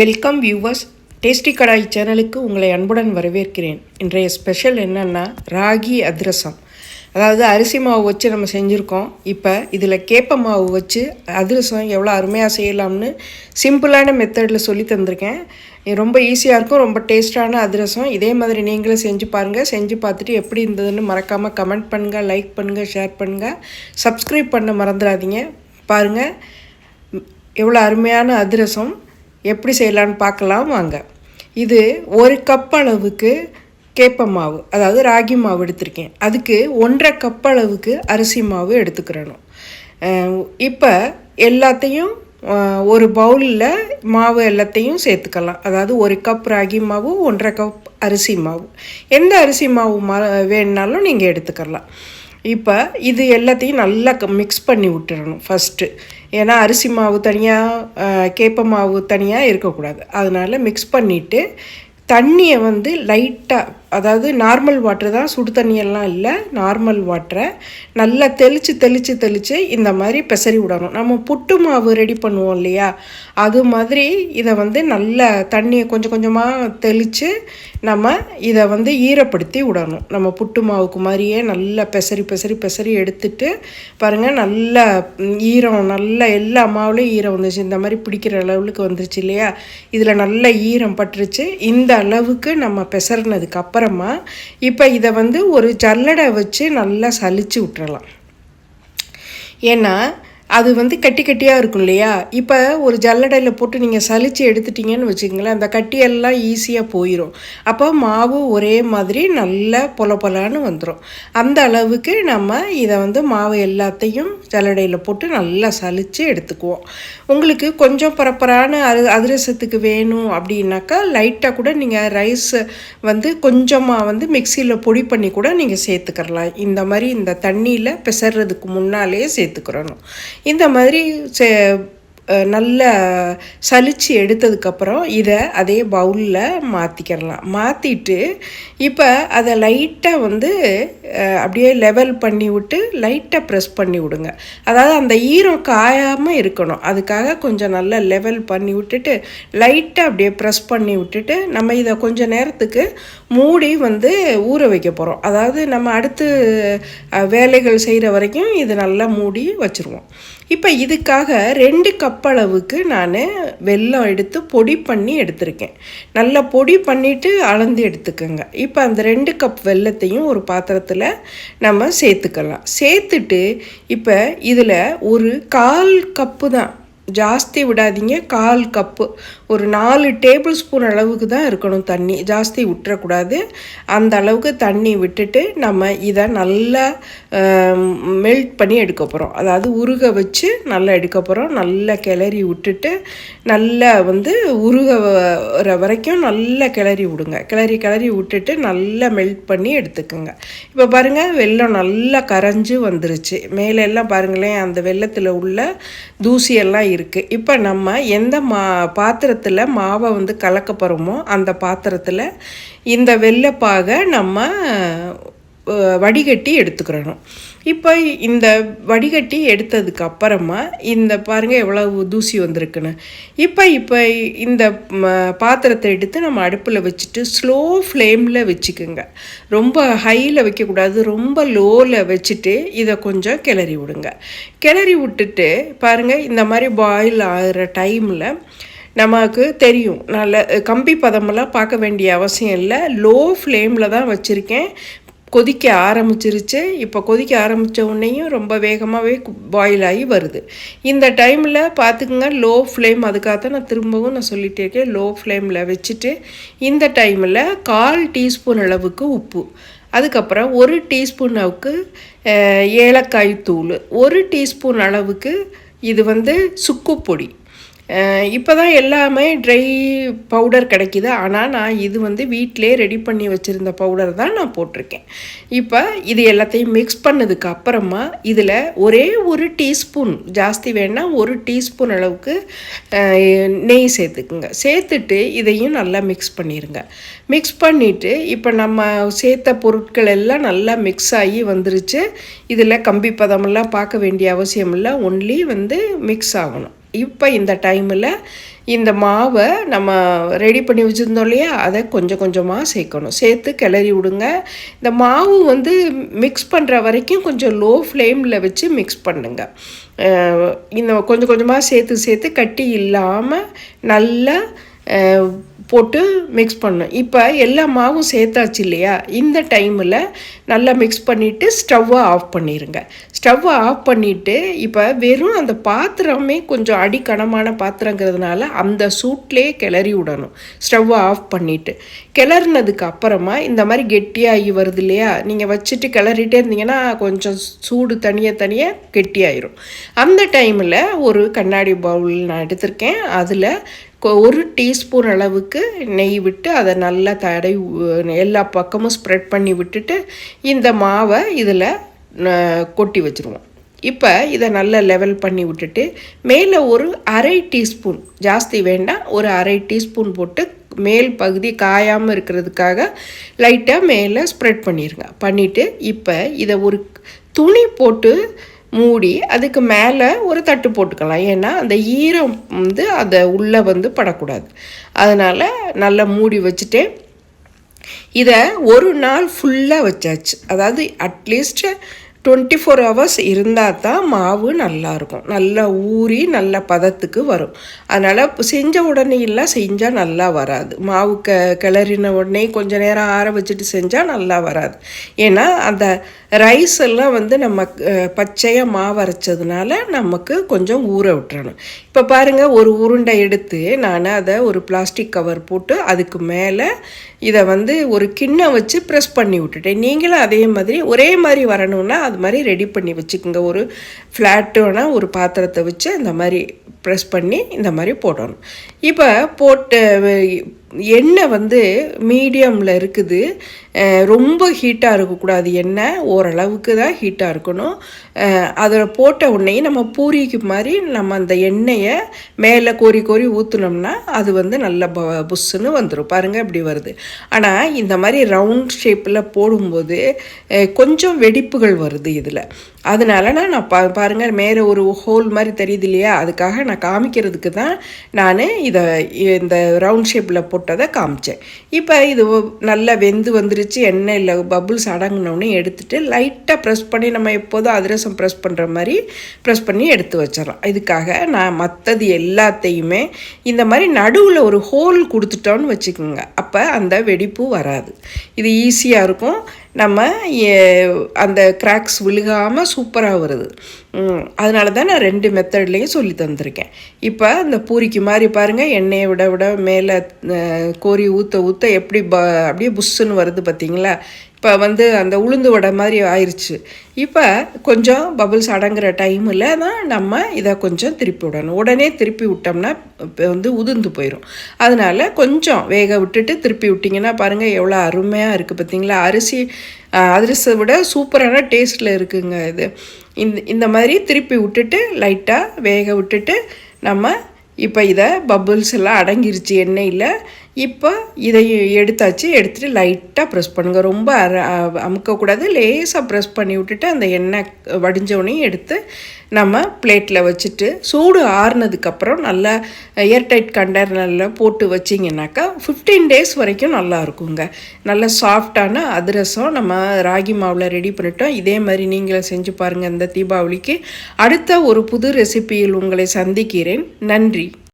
Welcome viewers tasty கடாய் சேனலுக்கு உங்களை அன்புடன் வரவேற்கிறேன். இன்றைய ஸ்பெஷல் என்னென்னா ராகி அதிரசம். அதாவது அரிசி மாவு வச்சு நம்ம செஞ்சுருக்கோம். இப்போ இதில் கேப்ப மாவு வச்சு அதிரசம் எவ்வளோ அருமையாக செய்யலாம்னு சிம்பிளான மெத்தடில் சொல்லி தந்திருக்கேன். ரொம்ப ஈஸியாக இருக்கும் ரொம்ப டேஸ்டான அதிரசம். இதே மாதிரி நீங்களும் செஞ்சு பாருங்கள் செஞ்சு பார்த்துட்டு எப்படி இருந்ததுன்னு மறக்காமல் கமெண்ட் பண்ணுங்கள் லைக் பண்ணுங்கள் ஷேர் பண்ணுங்கள் சப்ஸ்கிரைப் பண்ண மறந்துடாதீங்க. பாருங்கள் எவ்வளோ அருமையான அதிரசம். எப்படி செய்யலான்னு பார்க்கலாம் வாங்க. இது ஒரு கப் அளவுக்கு கேப்ப மாவு அதாவது ராகி மாவு எடுத்திருக்கேன். அதுக்கு ஒன்றரை கப் அளவுக்கு அரிசி மாவு எடுத்துக்கிறணும். இப்போ எல்லாத்தையும் ஒரு பவுலில் மாவு எல்லாத்தையும் சேர்த்துக்கலாம். அதாவது ஒரு கப் ராகி மாவு ஒன்றரை கப் அரிசி மாவு. எந்த அரிசி மாவு மா வேணுனாலும் நீங்கள் எடுத்துக்கலாம். இப்போ இது எல்லாத்தையும் நல்லா மிக்ஸ் பண்ணி விட்டுறணும் ஃபஸ்ட்டு ஏன்னா அரிசி மாவு தனியாக கேப்ப மாவு தனியாக இருக்கக்கூடாது. அதனால் மிக்ஸ் பண்ணிவிட்டு தண்ணியை வந்து லைட்டாக அதாவது நார்மல் வாட்டர் தான் சுடு தண்ணியெல்லாம் இல்லை நார்மல் வாட்டரை நல்லா தெளித்து தெளித்து தெளித்து இந்த மாதிரி பெசரி விடணும். நம்ம புட்டு மாவு ரெடி பண்ணுவோம் இல்லையா? அது மாதிரி இதை வந்து நல்லா தண்ணியை கொஞ்சம் கொஞ்சமாக தெளித்து நம்ம இதை வந்து ஈரப்படுத்தி விடணும். நம்ம புட்டு மாவுக்கு மாதிரியே நல்லா பெசரி பெசரி பெசரி எடுத்துட்டு பாருங்கள் நல்ல ஈரம் நல்ல எல்லா மாவுலேயும் ஈரம் வந்துச்சு இந்த மாதிரி பிடிக்கிற அளவுக்கு வந்துருச்சு இல்லையா? இதில் நல்ல ஈரம் பட்டுருச்சு. இந்த அளவுக்கு நம்ம பெசறினதுக்கு அப்புறமா இப்போ இதை வந்து ஒரு ஜல்லடை வச்சு நல்லா சலிச்சு விட்டுறலாம். ஏன்னா அது வந்து கட்டி கட்டியாக இருக்கும் இல்லையா? இப்போ ஒரு ஜல்லடையில் போட்டு நீங்கள் சலித்து எடுத்துட்டீங்கன்னு வச்சுக்கோங்களேன் அந்த கட்டியெல்லாம் ஈஸியாக போயிடும் அப்போ மாவு ஒரே மாதிரி நல்லா பொல பொலான்னு வந்துடும் அந்த அளவுக்கு நம்ம இதை வந்து மாவு எல்லாத்தையும் ஜல்லடையில் போட்டு நல்லா சலித்து எடுத்துக்குவோம். உங்களுக்கு கொஞ்சம் பரப்பரான அது அதிரசத்துக்கு வேணும் அப்படின்னாக்கா லைட்டாக கூட நீங்கள் ரைஸ் வந்து கொஞ்சமாக வந்து மிக்சியில் பொடி பண்ணி கூட நீங்கள் சேர்த்துக்கிறலாம். இந்த மாதிரி இந்த தண்ணியில் பிசறதுக்கு முன்னாலேயே சேர்த்துக்கிறணும். இந்த மாதிரி சே நல்லா சலிச்சு எடுத்ததுக்கப்புறம் இதை அதே பவுலில் மாற்றிக்கிறலாம் மாற்றிட்டு இப்போ அதை லைட்டாக வந்து அப்படியே லெவல் பண்ணி விட்டு லைட்டாக ப்ரெஸ் பண்ணி விடுங்க. அதாவது அந்த ஈரம் காயாமல் இருக்கணும். அதுக்காக கொஞ்சம் நல்லா லெவல் பண்ணி விட்டுட்டு லைட்டாக அப்படியே ப்ரெஸ் பண்ணி விட்டுட்டு நம்ம இதை கொஞ்ச நேரத்துக்கு மூடி வந்து ஊற வைக்க போகிறோம் அதாவது நம்ம அடுத்து வேலைகள் செய்கிற வரைக்கும் இது நல்லா மூடி வச்சுருவோம். இப்போ இதுக்காக ரெண்டு கப் அளவுக்கு நான் வெல்லம் எடுத்து பொடி பண்ணி எடுத்திருக்கேன். நல்லா பொடி பண்ணிவிட்டு அளந்து எடுத்துக்கோங்க. இப்போ அந்த ரெண்டு கப் வெல்லத்தையும் ஒரு பாத்திரத்தில் நம்ம சேர்த்துக்கலாம். சேர்த்துட்டு இப்போ இதில் ஒரு கால் கப்பு தான். ஜாஸ்தி விடாதீங்க. கால் கப்பு ஒரு நாலு டேபிள் ஸ்பூன் அளவுக்கு தான் இருக்கணும் தண்ணி. ஜாஸ்தி விட்டுறக்கூடாது. அந்த அளவுக்கு தண்ணி விட்டுட்டு நம்ம இதை நல்லா மெல்ட் பண்ணி எடுக்க போகிறோம் அதாவது உருக வச்சு நல்லா எடுக்க போகிறோம் நல்லா கிளறி விட்டுட்டு நல்லா வந்து உருக வர வரைக்கும் நல்லா கிளறி விடுங்க. கிளறி கிளறி விட்டுட்டு நல்லா மெல்ட் பண்ணி எடுத்துக்கோங்க. இப்போ பாருங்கள் வெள்ளம் நல்லா கரைஞ்சி வந்துருச்சு. மேலே எல்லாம் பாருங்களேன் அந்த வெள்ளத்தில் உள்ள தூசியெல்லாம் இருக்குது இப்போ நம்ம எந்த மா பாத்திரத்தை பாத்திரத்தில் மாவை வந்து கலக்க போகிறோமோ அந்த பாத்திரத்தில் இந்த வெள்ளைப்பாகை நம்ம வடிகட்டி எடுத்துக்கிறணும். இப்போ இந்த வடிகட்டி எடுத்ததுக்கு அப்புறமா இந்த பாருங்கள் எவ்வளவு தூசி வந்திருக்குன்னு. இப்போ இப்போ இந்த பாத்திரத்தை எடுத்து நம்ம அடுப்பில் வச்சுட்டு ஸ்லோ ஃப்ளேமில் வச்சுக்கோங்க. ரொம்ப ஹையில் வைக்கக்கூடாது ரொம்ப லோவில் வச்சுட்டு இதை கொஞ்சம் கிளறி விடுங்க. கிளறி விட்டுட்டு பாருங்கள் இந்த மாதிரி பாயில் ஆகிற டைமில் நமக்கு தெரியும். நல்ல கம்பி பதமெல்லாம் பார்க்க வேண்டிய அவசியம் இல்லை. லோ ஃப்ளேமில் தான் வச்சுருக்கேன். கொதிக்க ஆரம்பிச்சிருச்சு. இப்போ கொதிக்க ஆரம்பித்த உடனேயும் ரொம்ப வேகமாகவே பாயில் ஆகி வருது. இந்த டைமில் பார்த்துக்குங்க லோ ஃப்ளேம் அதுக்காக தான் நான் திரும்பவும் நான் சொல்லிகிட்டே இருக்கேன். லோ ஃப்ளேமில் வச்சுட்டு இந்த டைமில் கால் டீஸ்பூன் அளவுக்கு உப்பு. அதுக்கப்புறம் ஒரு டீஸ்பூன் அளவுக்கு ஏலக்காய் தூள். ஒரு டீஸ்பூன் அளவுக்கு இது வந்து சுக்குப்பொடி இப்போ தான் எல்லாமே ட்ரை பவுடர் கிடைக்கிது. ஆனால் நான் இது வந்து வீட்டிலே ரெடி பண்ணி வச்சுருந்த பவுடர் தான் நான் போட்டிருக்கேன். இப்போ இது எல்லாத்தையும் மிக்ஸ் பண்ணதுக்கு அப்புறமா இதில் ஒரே ஒரு டீஸ்பூன் ஜாஸ்தி வேணால் ஒரு டீஸ்பூன் அளவுக்கு நெய் சேர்த்துக்குங்க. சேர்த்துட்டு இதையும் நல்லா மிக்ஸ் பண்ணிடுங்க மிக்ஸ் பண்ணிவிட்டு இப்போ நம்ம சேர்த்த பொருட்கள் எல்லாம் நல்லா மிக்ஸ் ஆகி வந்துருச்சு. இதில் கம்பி பதமெல்லாம் பார்க்க வேண்டிய அவசியம் இல்லை. ஒன்லி வந்து மிக்ஸ் ஆகணும். இப்போ இந்த டைமில் இந்த மாவை நம்ம ரெடி பண்ணி வச்சுருந்தோம் இல்லையா? அதை கொஞ்சம் கொஞ்சமாக சேர்க்கணும். சேர்த்து கிளறி விடுங்க. இந்த மாவு வந்து மிக்ஸ் பண்ணுற வரைக்கும் கொஞ்சம் லோ ஃப்ளேமில் வச்சு மிக்ஸ் பண்ணுங்க. இந்த கொஞ்சம் கொஞ்சமாக சேர்த்து சேர்த்து கட்டி இல்லாமல் நல்லா போட்டு மிக்ஸ் பண்ணணும். இப்போ எல்லா மாவும் சேர்த்தாச்சு இல்லையா? இந்த டைமில் நல்லா மிக்ஸ் பண்ணிவிட்டு ஸ்டவ்வை ஆஃப் பண்ணிடுங்க ஸ்டவ்வை ஆஃப் பண்ணிவிட்டு இப்போ வெறும் அந்த பாத்திரமே கொஞ்சம் அடிக்கனமான பாத்திரங்கிறதுனால அந்த சூட்லேயே கிளறி விடணும். ஸ்டவ்வை ஆஃப் பண்ணிவிட்டு கிளறினதுக்கு அப்புறமா இந்த மாதிரி கெட்டியாகி வருது இல்லையா? நீங்கள் வச்சுட்டு கிளறிட்டே இருந்தீங்கன்னா கொஞ்சம் சூடு தனியாக தனியாக கெட்டியாயிரும். அந்த டைமில் ஒரு கண்ணாடி பவுல் நான் எடுத்திருக்கேன். அதில் ஒரு டீஸ்பூன் அளவுக்கு நெய் விட்டு அதை நல்லா தடை எல்லா பக்கமும் ஸ்ப்ரெட் பண்ணி விட்டுட்டு இந்த மாவை இதில் கொட்டி வச்சுருவோம். இப்போ இதை நல்லா லெவல் பண்ணி விட்டுட்டு மேலே ஒரு அரை டீஸ்பூன் ஜாஸ்தி வேண்டாம் ஒரு அரை டீஸ்பூன் போட்டு மேல் பகுதி காயாமல் இருக்கிறதுக்காக லைட்டாக மேலே ஸ்ப்ரெட் பண்ணிடுங்க பண்ணிவிட்டு இப்போ இதை ஒரு துணி போட்டு மூடி அதுக்கு மேலே ஒரு தட்டு போட்டுக்கலாம். ஏன்னா அந்த ஈரம் வந்து அதை உள்ளே வந்து படக்கூடாது. அதனால் நல்லா மூடி வச்சுட்டு இதை ஒரு நாள் ஃபுல்லாக வச்சாச்சு. அதாவது அட்லீஸ்ட் டுவெண்ட்டி ஃபோர் ஹவர்ஸ் இருந்தால் தான் மாவு நல்லாயிருக்கும் நல்லா ஊறி நல்ல பதத்துக்கு வரும். அதனால் செஞ்ச உடனே எல்லாம் செஞ்சால் நல்லா வராது. மாவு க கிளறின உடனே கொஞ்ச நேரம் ஆற வச்சுட்டு செஞ்சால் நல்லா வராது. ஏன்னா அந்த ரைஸ் எல்லாம் வந்து நம்ம பச்சையாக மாவு அரைச்சதுனால நமக்கு கொஞ்சம் ஊற விட்டுறணும். இப்போ பாருங்கள் ஒரு உருண்டை எடுத்து நான் அதை ஒரு பிளாஸ்டிக் கவர் போட்டு அதுக்கு மேலே இதை வந்து ஒரு கிண்ணம் வச்சு ப்ரெஸ் பண்ணி விட்டுட்டேன். நீங்களும் அதே மாதிரி ஒரே மாதிரி வரணும்னா அது மாதிரி ரெடி பண்ணி வச்சுக்கோங்க. ஒரு ஃப்ளாட்டான ஒரு பாத்திரத்தை வச்சு இந்த மாதிரி ப்ரெஸ் பண்ணி இந்த மாதிரி போடணும். இப்போ போட்டு எண்ணெய் வந்து மீடியமில் இருக்குது. ரொம்ப ஹீட்டாக இருக்கக்கூடாது எண்ணெய். ஓரளவுக்கு தான் ஹீட்டாக இருக்கணும் அதில் போட்ட உடனே நம்ம பூரிக்கு மாதிரி நம்ம அந்த எண்ணெயை மேலே கோரி கோரி ஊற்றுனோம்னா அது வந்து நல்ல ப புஷ்ஷுன்னு வந்துடும் பாருங்கள் இப்படி வருது. ஆனால் இந்த மாதிரி ரவுண்ட் ஷேப்பில் போடும்போது கொஞ்சம் வெடிப்புகள் வருது இதில். அதனால நான் நான் பா பாருங்கள் மேலே ஒரு ஹோல் மாதிரி தெரியுது இல்லையா? அதுக்காக நான் காமிக்கிறதுக்கு தான் நான் இதை இந்த ரவுண்ட் ஷேப்பில் போட்டதை காமிச்சேன். இப்போ இது நல்லா வெந்து வந்துருச்சு எண்ணெயில் பபுள்ஸ் அடங்கினோடனே எடுத்துகிட்டு லைட்டாக ப்ரெஸ் பண்ணி நம்ம எப்போதும் அதிரசம் ப்ரெஸ் பண்ணுற மாதிரி ப்ரெஸ் பண்ணி எடுத்து வச்சிடலாம் இதுக்காக நான் மற்றது எல்லாத்தையுமே இந்த மாதிரி நடுவில் ஒரு ஹோல் கொடுத்துட்டோன்னு வச்சுக்கோங்க. அப்போ அந்த வெடிப்பு வராது. இது ஈஸியாக இருக்கும். நம்ம அந்த கிராக்ஸ் விழுகாமல் சூப்பராக வருது. அதனால தான் நான் ரெண்டு மெத்தட்லேயும் சொல்லி தந்திருக்கேன். இப்போ இந்த பூரிக்கு மாதிரி பாருங்கள் எண்ணெயை விட விட மேலே கோரி ஊற்ற ஊற்ற எப்படி ப அப்படியே புஷ்ஷுன்னு வருது பார்த்தீங்களா இப்போ வந்து அந்த உளுந்து வடை மாதிரி ஆயிடுச்சு இப்போ கொஞ்சம் பபுள்ஸ் அடங்குற டைமில் தான் நம்ம இதை கொஞ்சம் திருப்பி விடணும். உடனே திருப்பி விட்டோம்னா இப்போ வந்து உதிர்ந்து போயிடும் அதனால கொஞ்சம் வேக விட்டுட்டு திருப்பி விட்டிங்கன்னா பாருங்கள் எவ்வளோ அருமையாக இருக்குது பார்த்தீங்களா அரிசி அஹ், அதிரசத்தை விட சூப்பரான டேஸ்ட்டில் இருக்குங்க இது. இந்த இந்த மாதிரி திருப்பி விட்டுட்டு லைட்டாக வேக விட்டுட்டு நம்ம இப்போ இதை பபுள்ஸ் எல்லாம் அடங்கிருச்சு எண்ணெயில். இப்போ இதை எடுத்தாச்சு எடுத்துகிட்டு லைட்டாக ப்ரெஸ் பண்ணுங்க. ரொம்ப அர அமுக்கக்கூடாது. லேசாக ப்ரெஸ் பண்ணி விட்டுட்டு அந்த எண்ணெய் வடிஞ்சவனையும் எடுத்து நம்ம பிளேட்டில் வச்சுட்டு சூடு ஆறுனதுக்கப்புறம் நல்லா ஏர்டைட் கண்டெய்னரில் போட்டு வச்சிங்கனாக்கா ஃபிஃப்டீன் டேஸ் வரைக்கும் நல்லா இருக்குங்க. நல்ல சாஃப்டான அதிரசம் நம்ம ராகி மாவில் ரெடி பண்ணிட்டோம். இதே மாதிரி நீங்களும் செஞ்சு பாருங்கள் இந்த தீபாவளிக்கு. அடுத்த ஒரு புது ரெசிபியில் உங்களை சந்திக்கிறேன். நன்றி.